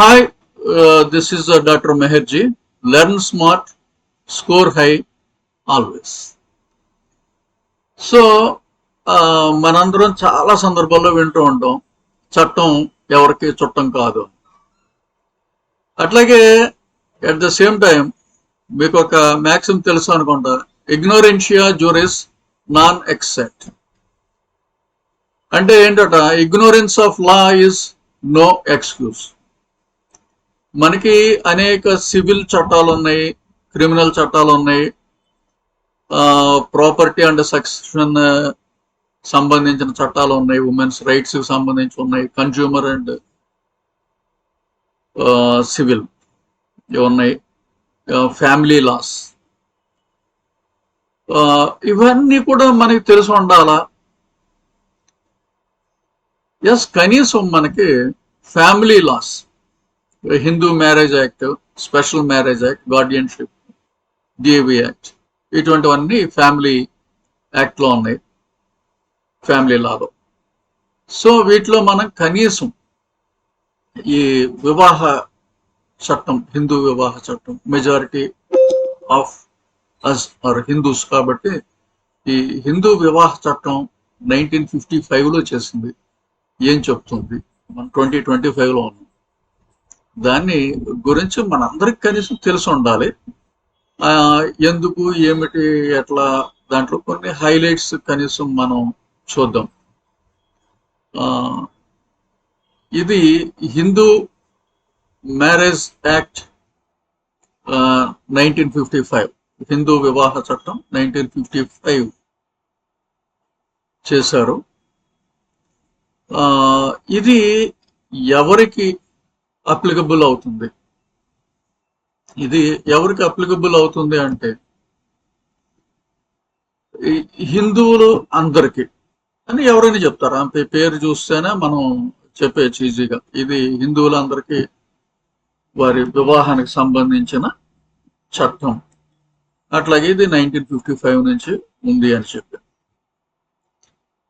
Hi this is doctor Meharji learn smart score high always so మనందరం చాలా సందర్భాల్లో వింటూ ఉంటాం. చట్టం ఎవరికి చుట్టం కాదు. అట్లాగే అట్ ద సేమ్ టైం మీకు ఒక మ్యాక్సిమం తెలుసు అనుకుంటా. ఇగ్నోరెన్షియా జూరిస్ నాన్ ఎక్సెప్ట్ అంటే ఏంటట? Ignorance of law is no excuse మనకి అనేక సివిల్ చట్టాలు ఉన్నాయి క్రిమినల్ చట్టాలు ఉన్నాయి ప్రాపర్టీ అండ్ సక్సెషన్ సంబంధించిన చట్టాలు ఉన్నాయి ఉమెన్స్ రైట్స్కి సంబంధించి ఉన్నాయి కన్జ్యూమర్ అండ్ సివిల్ ఉన్నాయి. Family laws. ఇవన్నీ కూడా మనకి తెలిసి ఉండాలా? ఎస్ కనీసం మనకి family laws. Hindu marriage act special marriage act guardianship DAV act ఇటువంటివన్నీ ఫ్యామిలీ యాక్ట్లో ఉన్నాయి. ఫ్యామిలీ లాలో సో వీటిలో మనం కనీసం ఈ వివాహ చట్టం హిందూ వివాహ చట్టం majority of us are Hindus కాబట్టి ఈ హిందూ వివాహ చట్టం నైన్టీన్ ఫిఫ్టీ ఫైవ్లో చేసింది. ఏం చెప్తుంది? మనం ట్వంటీ ట్వంటీ ఫైవ్లో ఉన్నాం. దాన్ని గురించి మనందరికి కనీసం తెలిసి ఉండాలి. ఎందుకు ఏమిటి ఎట్లా దాంట్లో కొన్ని హైలైట్స్ కనీసం మనం చూద్దాం. ఆ, ఇది Hindu marriage act nineteen fifty five Hindu వివాహ చట్టం నైన్టీన్ ఫిఫ్టీ ఫైవ్ చేశారు. ఆ, ఇది ఎవరికి అప్లికబుల్ అవుతుంది. ఇది ఎవరికి అప్లికబుల్ అవుతుంది అంటే హిందువులు అందరికి. అని ఎవరైనా చెప్తారు? ఆ పేరు చూస్తేనే మనం చెప్పేయచ్చు ఈజీగా ఇది హిందువులందరికీ వారి వివాహానికి సంబంధించిన చట్టం. అట్లాగే ఇది నైన్టీన్ ఫిఫ్టీ ఫైవ్ నుంచి ఉంది అని చెప్పి.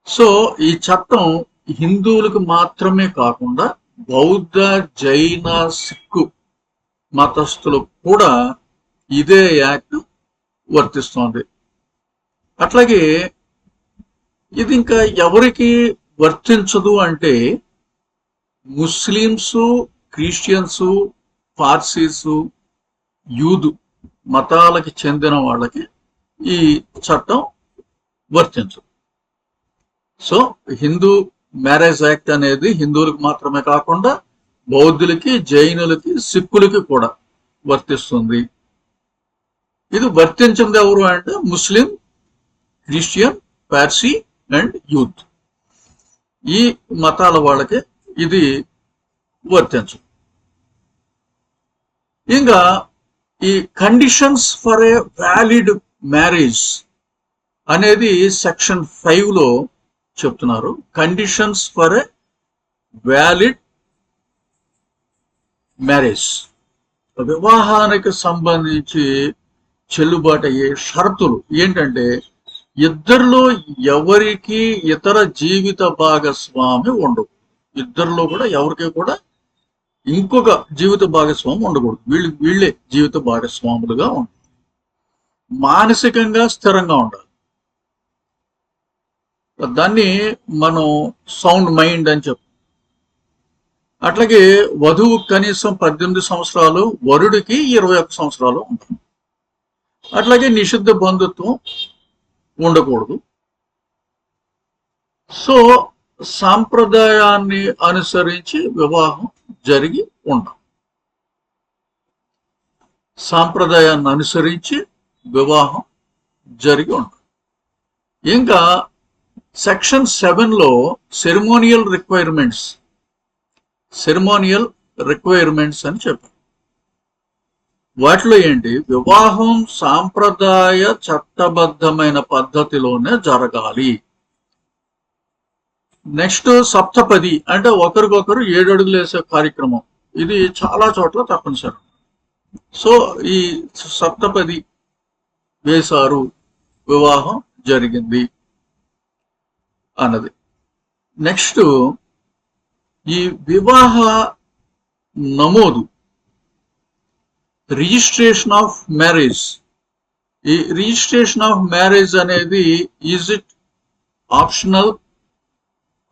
సో ఈ చట్టం హిందువులకు మాత్రమే కాకుండా బౌద్ధ జైన సిక్కు మతస్థులకు కూడా ఇదే యాక్ట్ వర్తిస్తోంది. అట్లాగే ఇది ఇంకా ఎవరికి వర్తించదు అంటే ముస్లిమ్స్ క్రిస్టియన్స్ పార్సీస్ యూదు మతాలకి చెందిన వాళ్ళకి ఈ చట్టం వర్తించదు. సో హిందూ మ్యారేజ్ యాక్ట్ అనేది హిందువులకు మాత్రమే కాకుండా బౌద్ధులకి జైనులకి సిక్కులకి కూడా వర్తిస్తుంది. ఇది వర్తించింది ఎవరు అంటే Muslim Christian Parsi and youth. ఈ మతాల వాళ్ళకి ఇది వర్తించు. ఇంకా ఈ conditions for a valid marriage అనేది సెక్షన్ ఫైవ్లో చెప్తున్నారు. Conditions for a valid marriage వివాహానికి సంబంధించి చెల్లుబాటు అయ్యే షరతులు ఏంటంటే ఇద్దరిలో ఎవరికి ఇతర జీవిత భాగస్వామి ఉండదు. ఇద్దరిలో కూడా ఎవరికి కూడా ఇంకొక జీవిత భాగస్వామి ఉండకూడదు. వీళ్ళు వీళ్ళే జీవిత భాగస్వాములుగా ఉండాలి. మానసికంగా స్థిరంగా ఉండాలి. దాన్ని మనం సౌండ్ మైండ్ అని చెప్పు. అట్లాగే వధువు కనీసం పద్దెనిమిది సంవత్సరాలు వరుడికి ఇరవై ఒక్క సంవత్సరాలు ఉంటుంది. అట్లాగే నిషిద్ధ బంధుత్వం ఉండకూడదు. సో సాంప్రదాయాన్ని అనుసరించి వివాహం జరిగి ఉండాలి సాంప్రదాయాన్ని అనుసరించి వివాహం జరిగి ఉండాలి ఇంకా సెక్షన్ సెవెన్లో సెరిమోనియల్ రిక్వైర్మెంట్స్ సెరిమోనియల్ రిక్వైర్మెంట్స్ అని చెప్పారు. వాటిలో ఏంటి? వివాహం సాంప్రదాయ చట్టబద్ధమైన పద్ధతిలోనే జరగాలి. నెక్స్ట్ సప్తపది అంటే ఒకరికొకరు ఏడు అడుగులు వేసే కార్యక్రమం. ఇది చాలా చోట్ల తప్పనిసరి. సో ఈ సప్తపది వేశారు. వివాహం జరిగింది. అన్నది. నెక్స్ట్ ఈ వివాహ నమోదు రిజిస్ట్రేషన్ ఆఫ్ మ్యారేజ్ ఈ రిజిస్ట్రేషన్ ఆఫ్ మ్యారేజ్ అనేది is it optional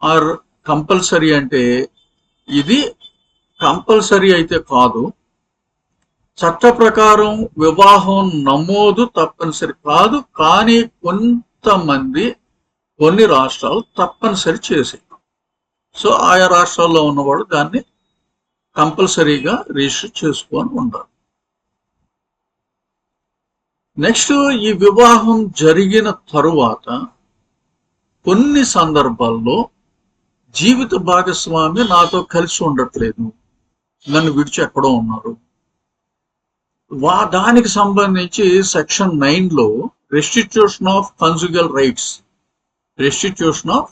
or compulsory అంటే ఇది కంపల్సరీ అయితే కాదు. చట్ట ప్రకారం వివాహం నమోదు తప్పనిసరి కాదు కానీ కొంతమంది కొన్ని రాష్ట్రాలు తప్పనిసరి చేసాయి సో ఆయా రాష్ట్రాల్లో ఉన్నవాడు దాన్ని కంపల్సరీగా రిజిస్టర్ చేసుకొని ఉండాలి. నెక్స్ట్ ఈ వివాహం జరిగిన తరువాత కొన్ని సందర్భాల్లో జీవిత భాగస్వామి నాతో కలిసి ఉండట్లేదు. నన్ను విడిచి ఎక్కడో ఉన్నారు. వా దానికి సంబంధించి సెక్షన్ నైన్లో restitution of conjugal rights restitution of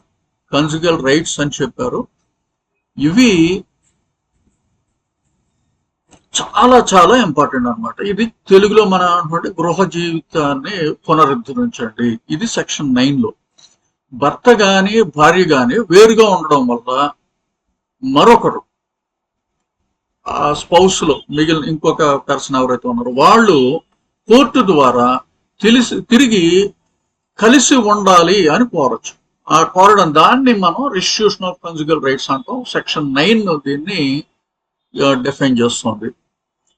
conjugal rights అని చెప్పారు. ఇవి చాలా చాలా ఇంపార్టెంట్ అన్నమాట. ఇది తెలుగులో మన అంటే గృహ జీవితాన్ని పునరుద్ధరించండి. ఇది సెక్షన్ నైన్లో భర్త గాని భార్య గాని వేరుగా ఉండడం వల్ల మరొకరు ఆ స్పౌస్లో మిగిలిన ఇంకొక పర్సన్ ఎవరైతే ఉన్నారో వాళ్ళు కోర్టు ద్వారా తెలిసి తిరిగి కలిసి ఉండాలి అని కోరచ్చు. ఆ కోరడం దాన్ని మనం రిస్ట్యూషన్ ఆఫ్ కన్జుగల్ రైట్స్ అంటాం. సెక్షన్ నైన్ దీన్ని డిఫైన్ చేస్తుంది.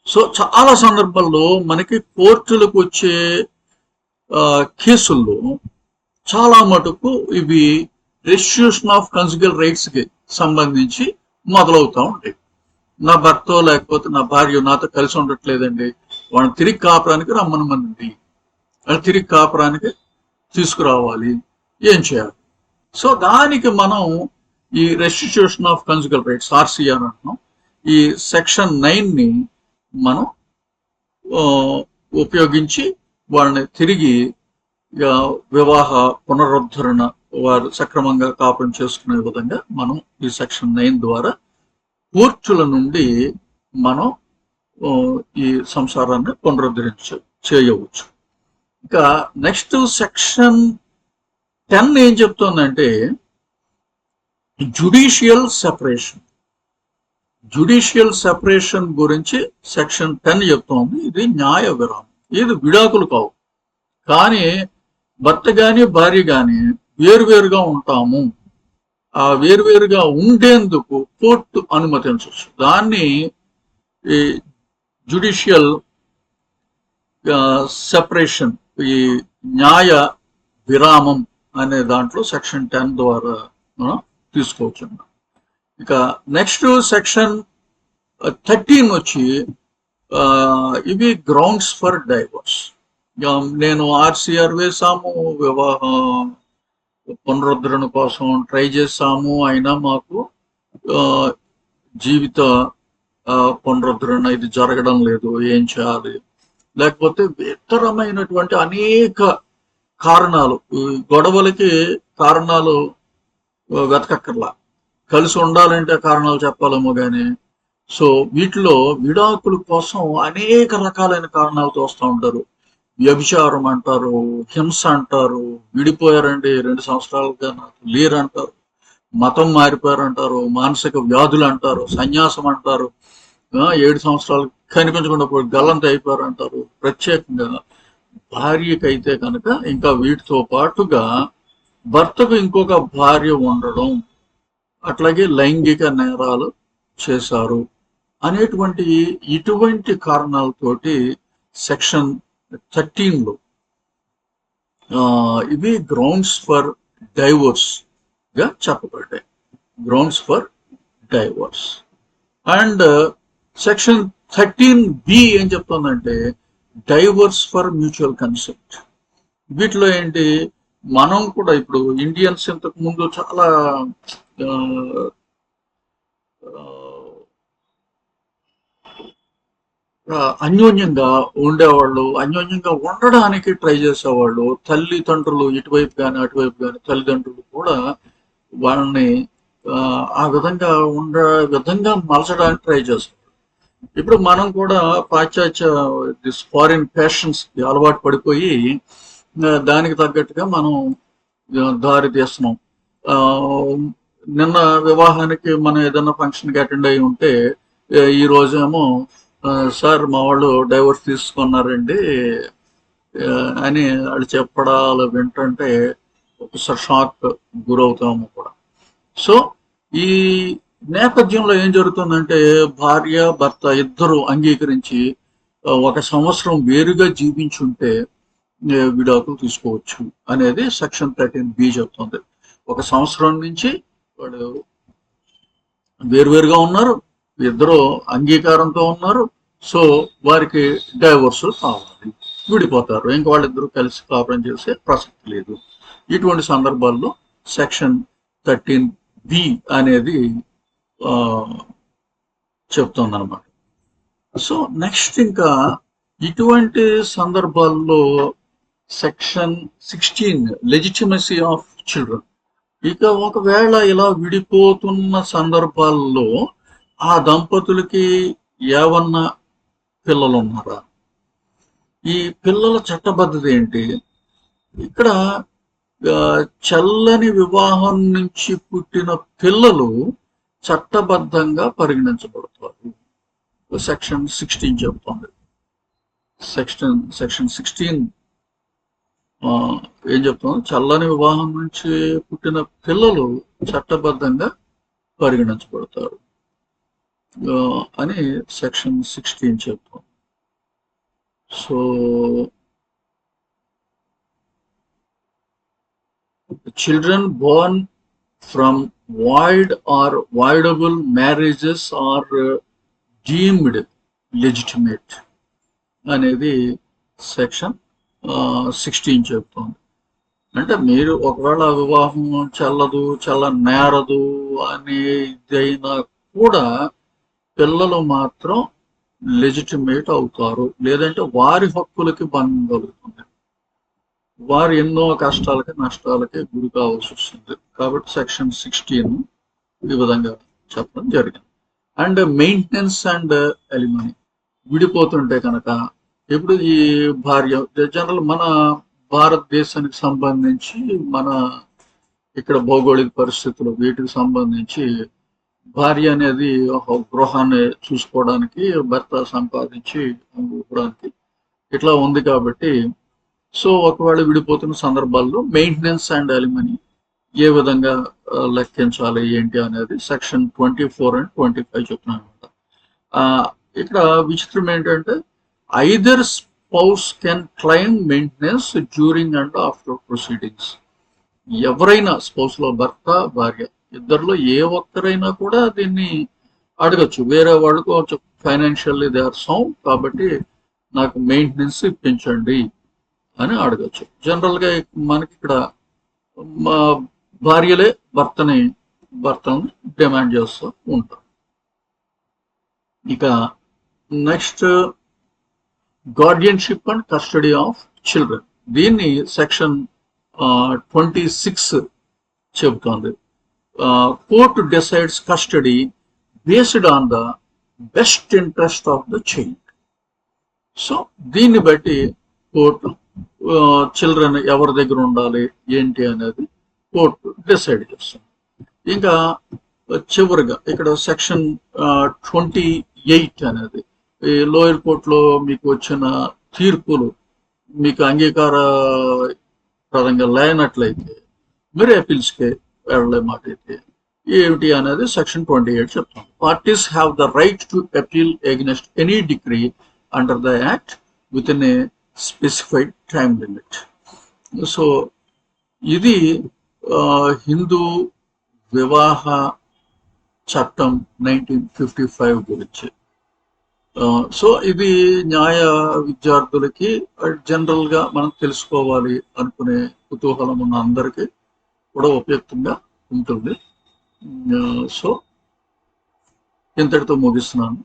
సో చాలా సందర్భాల్లో మనకి కోర్టులకు వచ్చే కేసుల్లో చాలా మటుకు ఇవి రిస్ట్యూషన్ ఆఫ్ కన్జుగల్ రైట్స్కి సంబంధించి మొదలవుతూ ఉంటాయి. నా భర్త లేకపోతే నా భార్య నాతో కలిసి ఉండట్లేదండి. వాళ్ళని తిరిగి కాపురానికి రమ్మనమనండి. వాళ్ళు తిరిగి కాపురానికి తీసుకురావాలి. ఏం చేయాలి? సో దానికి మనం ఈ restitution of conjugal rights RCR అంటున్నాం. ఈ సెక్షన్ నైన్ని మనం ఉపయోగించి వాళ్ళని తిరిగి వివాహ పునరుద్ధరణ వారు సక్రమంగా కాపురం చేసుకునే విధంగా మనం ఈ సెక్షన్ నైన్ ద్వారా కూర్చుల నుండి మనం ఈ సంసారాన్ని పునరుద్ధరించ చేయవచ్చు. ఇంకా నెక్స్ట్ సెక్షన్ టెన్ ఏం చెప్తుందంటే జుడిషియల్ సెపరేషన్. జుడిషియల్ సెపరేషన్ గురించి సెక్షన్ టెన్ చెప్తోంది. ఇది న్యాయ విరామం. ఇది విడాకులు కావు. కానీ భర్త గాని భార్య గాని వేరువేరుగా ఉంటాము. ఆ వేరువేరుగా ఉండేందుకు కోర్టు అనుమతించవచ్చు. దాన్ని ఈ జుడిషియల్ సెపరేషన్ ఈ న్యాయ విరామం అనే దాంట్లో సెక్షన్ టెన్ ద్వారా మనం తీసుకోవచ్చు ఇక నెక్స్ట్ సెక్షన్ థర్టీన్ వచ్చి ఆ, ఇవి గ్రౌండ్స్ ఫర్ డైవర్స్. నేను ఆర్సీఆర్ వేసాము వివాహం పునరుద్ధరణ కోసం ట్రై చేసాము అయినా మాకు జీవిత పునరుద్ధరణ ఇది జరగడం లేదు ఏం చేయాలి? లేకపోతే ఇతరమైనటువంటి అనేక కారణాలు గొడవలకి కారణాలు వెతకక్కర్లా. కలిసి ఉండాలంటే కారణాలు చెప్పాలేమో కానీ సో వీటిలో విడాకుల కోసం అనేక రకాలైన కారణాలతో వస్తూ ఉంటారు. వ్యభిచారం అంటారు హింస అంటారు విడిపోయారండి రెండు సంవత్సరాలుగా నాకు లేరు అంటారు మతం మారిపోయారు అంటారు మానసిక వ్యాధులు అంటారు సన్యాసం అంటారు. ఏడు సంవత్సరాలు కనిపించకుండా పోయి గల్లంత అయిపోయారు అంటారు. ప్రత్యేకంగా భార్యకైతే కనుక ఇంకా వీటితో పాటుగా భర్తకు ఇంకొక భార్య ఉండడం అట్లాగే లైంగిక నేరాలు చేశారు అనేటువంటి ఇటువంటి కారణాలతోటి సెక్షన్ థర్టీన్లో ఇవి గ్రౌండ్స్ ఫర్ డైవోర్స్గా చెప్పబడ్డాయి. Grounds for divorce and section thirteen B ఏం చెప్తుందంటే డైవర్స్ ఫర్ మ్యూచువల్ కన్సెప్ట్ వీటిలో ఏంటి మనం కూడా ఇప్పుడు ఇండియన్స్ ఇంతకు ముందు చాలా అన్యోన్యంగా ఉండేవాళ్ళు అన్యోన్యంగా ఉండడానికి ట్రై చేసేవాళ్ళు తల్లిదండ్రులు ఇటువైపు కానీ అటువైపు కానీ తల్లిదండ్రులు కూడా వాళ్ళని ఆ, ఆ విధంగా ఉండ విధంగా మలచడానికి ట్రై చేస్తారు. ఇప్పుడు మనం కూడా పాశ్చాత్య దిస్ ఫారిన్ ఫ్యాషన్స్ అలవాటు పడిపోయి దానికి తగ్గట్టుగా మనం దారి తీస్తున్నాం. ఆ, నిన్న వివాహానికి మనం ఏదైనా ఫంక్షన్కి అటెండ్ అయి ఉంటే ఈ రోజేమో సార్ మా వాళ్ళు డైవర్స్ తీసుకున్నారండి అని వాళ్ళు చెప్పడాలు వింటుంటే ఒకసారి షాక్ గురవుతాము కూడా. సో ఈ నేపథ్యంలో ఏం జరుగుతుందంటే భార్య భర్త ఇద్దరు అంగీకరించి ఒక సంవత్సరం వేరుగా జీవించుంటే విడాకులు తీసుకోవచ్చు అనేది సెక్షన్ థర్టీన్ బి చెప్తుంది. ఒక సంవత్సరం నుంచి వాడు వేరువేరుగా ఉన్నారు ఇద్దరు అంగీకారంతో ఉన్నారు సో వారికి డైవర్స్ కావాలి. విడిపోతారు. ఇంకా వాళ్ళిద్దరూ కలిసి కాపురం చేసే ప్రసక్తి లేదు. ఇటువంటి సందర్భాల్లో సెక్షన్ థర్టీన్ బి అనేది చెప్తుందనమాట సో నెక్స్ట్ ఇంకా ఇటువంటి సందర్భాల్లో section sixteen legitimacy of children. ఇక ఒకవేళ ఇలా విడిపోతున్న సందర్భాల్లో ఆ దంపతులకి ఏమన్నా పిల్లలు ఉన్నారా ఈ పిల్లల చట్టబద్ధత ఏంటి? ఇక్కడ చల్లని వివాహం నుంచి పుట్టిన పిల్లలు చట్టబద్ధంగా పరిగణించబడతారు సెక్షన్ సిక్స్టీన్ చెప్తోంది సెక్షన్ సెక్షన్ సిక్స్టీన్ ఏం చెప్తాం చల్లని వివాహం నుంచి పుట్టిన పిల్లలు చట్టబద్ధంగా పరిగణించబడతారు. అని సెక్షన్ సిక్స్టీన్ చెప్తాం so children born from void or voidable marriages are uh, deemed legitimate అనేది సెక్షన్ సిక్స్టీన్ uh, చెప్తోంది. అంటే మీరు ఒకవేళ వివాహం చెల్లదు చల్ల నేరదు అనేదైనా కూడా పిల్లలు మాత్రం లెజిటిమేట్ అవుతారు. లేదంటే వారి హక్కులకి భంగం కలుగుతుంది. వారు ఎన్నో కష్టాలకి నష్టాలకి గురి కావాల్సి వస్తుంది. కాబట్టి సెక్షన్ సిక్స్టీన్ ఈ విధంగా చెప్పడం జరిగింది. And maintenance and alimony. విడిపోతుంటే కనుక ఇప్పుడు ఈ భార్య జనరల్ మన భారతదేశానికి సంబంధించి మన ఇక్కడ భౌగోళిక పరిస్థితులు వీటికి సంబంధించి భార్య అనేది ఒక గృహాన్ని చూసుకోవడానికి భర్త సంపాదించి ఇవ్వడానికి ఇట్లా ఉంది కాబట్టి సో ఒకవేళ విడిపోతున్న సందర్భాల్లో మెయింటెనెన్స్ అండ్ అలిమనీ ఏ విధంగా లెక్కించాలి ఏంటి అనేది section twenty four and twenty five చెప్తున్నాను అనమాట ఇక్కడ విచిత్రం ఏంటంటే either spouse can claim maintenance during and after proceedings ఎవరైనా స్పౌస్లో భర్త భార్య ఇద్దరిలో ఏ ఒక్కరైనా కూడా దీన్ని అడగచ్చు. వేరే వాళ్ళు కొంచెం ఫైనాన్షియల్లీ దే ఆర్ సౌండ్ కాబట్టి నాకు మెయింటెనెన్స్ ఇప్పించండి. అని అడగచ్చు. జనరల్గా మనకి ఇక్కడ భార్యలే భర్తని భర్తని డిమాండ్ చేస్తూ ఉంటారు. ఇక next guardianship and custody of children దీన్ని సెక్షన్ ట్వంటీ సిక్స్ చెబుతోంది. Court decides custody based on the best interest of the child. So దీన్ని బట్టి కోర్టు చిల్డ్రన్ ఎవరి దగ్గర ఉండాలి ఏంటి అనేది కోర్టు డిసైడ్ చేస్తుంది. ఇంకా చివరిగా ఇక్కడ సెక్షన్ ట్వంటీ ఎయిట్ అనేది ఈ లోయర్ కోర్టులో మీకు వచ్చిన తీర్పులు మీకు అంగీకార ప్రదంగా లేనట్లయితే మీరు అపీల్స్కి వెళ్ళే మాట అయితే ఏమిటి అనేది సెక్షన్ ట్వంటీ ఎయిట్ చెప్తాం parties have the right to appeal against any decree under the act within a specified time limit so ఇది ఆ, హిందూ వివాహ చట్టం నైన్టీన్ ఫిఫ్టీ ఫైవ్ గురించి సో ఇది న్యాయ విద్యార్థులకి జనరల్గా మనం తెలుసుకోవాలి అనుకునే కుతూహలం ఉన్న అందరికీ కూడా ఉపయుక్తంగా ఉంటుంది. సో ఇంతటితో ముగిస్తున్నాను.